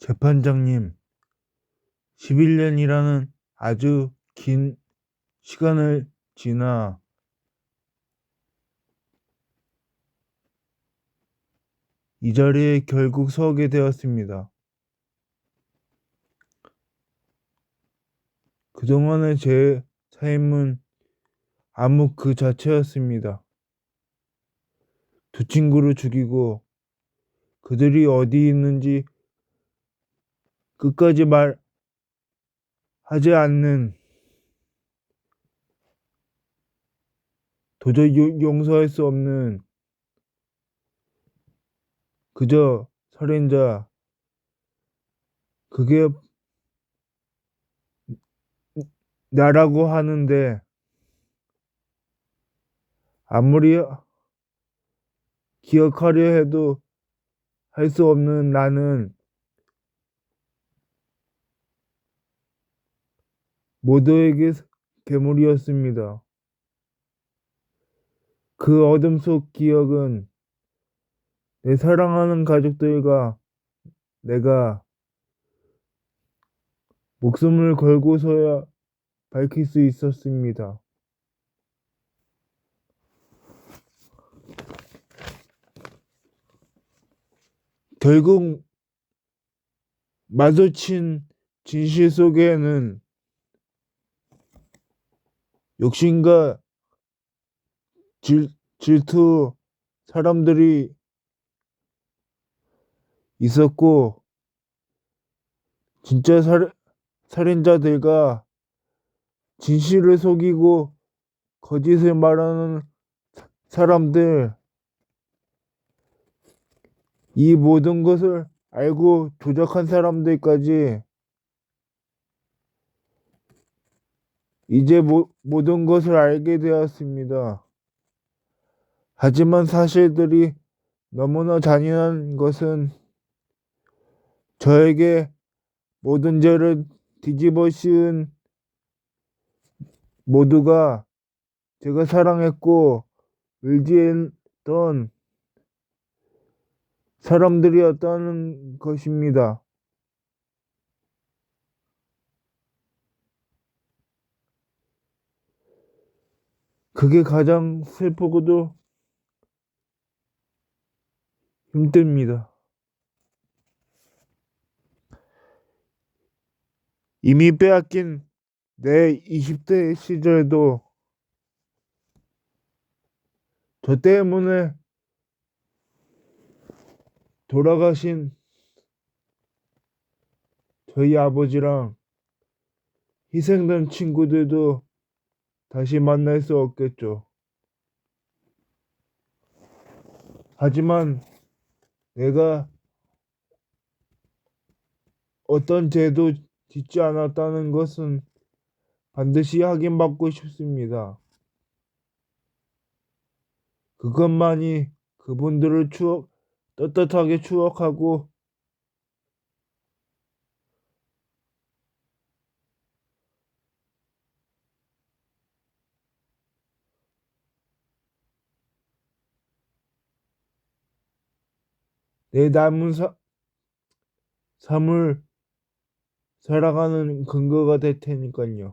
재판장님, 11년이라는 아주 긴 시간을 지나 이 자리에 결국 서게 되었습니다. 그동안의 제 삶은 암흑 그 자체였습니다. 두 친구를 죽이고 그들이 어디 있는지 끝까지 말하지 않는 도저히 요- 용서할 수 없는 그저 살인자 그게 나라고 하는데 아무리 기억하려 해도 할 수 없는 나는 모두에게 괴물이었습니다. 그 어둠 속 기억은 내 사랑하는 가족들과 내가 목숨을 걸고서야 밝힐 수 있었습니다. 결국 마주친 진실 속에는 욕심과 질, 질투 사람들이 있었고 진짜 살, 살인자들과 진실을 속이고 거짓을 말하는 사- 사람들. 이 모든 것을 알고 조작한 사람들까지 이제 모, 모든 것을 알게 되었습니다. 하지만 사실들이 너무나 잔인한 것은 저에게 모든 죄를 뒤집어 씌운 모두가 제가 사랑했고 의지했던 사람들이었다는 것입니다. 그게 가장 슬프고도 힘듭니다. 이미 빼앗긴 내 20대 시절도 저 때문에 돌아가신 저희 아버지랑 희생된 친구들도 다시 만날 수 없겠죠. 하지만 내가 어떤 죄도 짓지 않았다는 것은 반드시 확인받고 싶습니다. 그것만이 그분들을 추억, 떳떳하게 추억하고 내 남은 사, 삶을 살아가는 근거가 될 테니까요.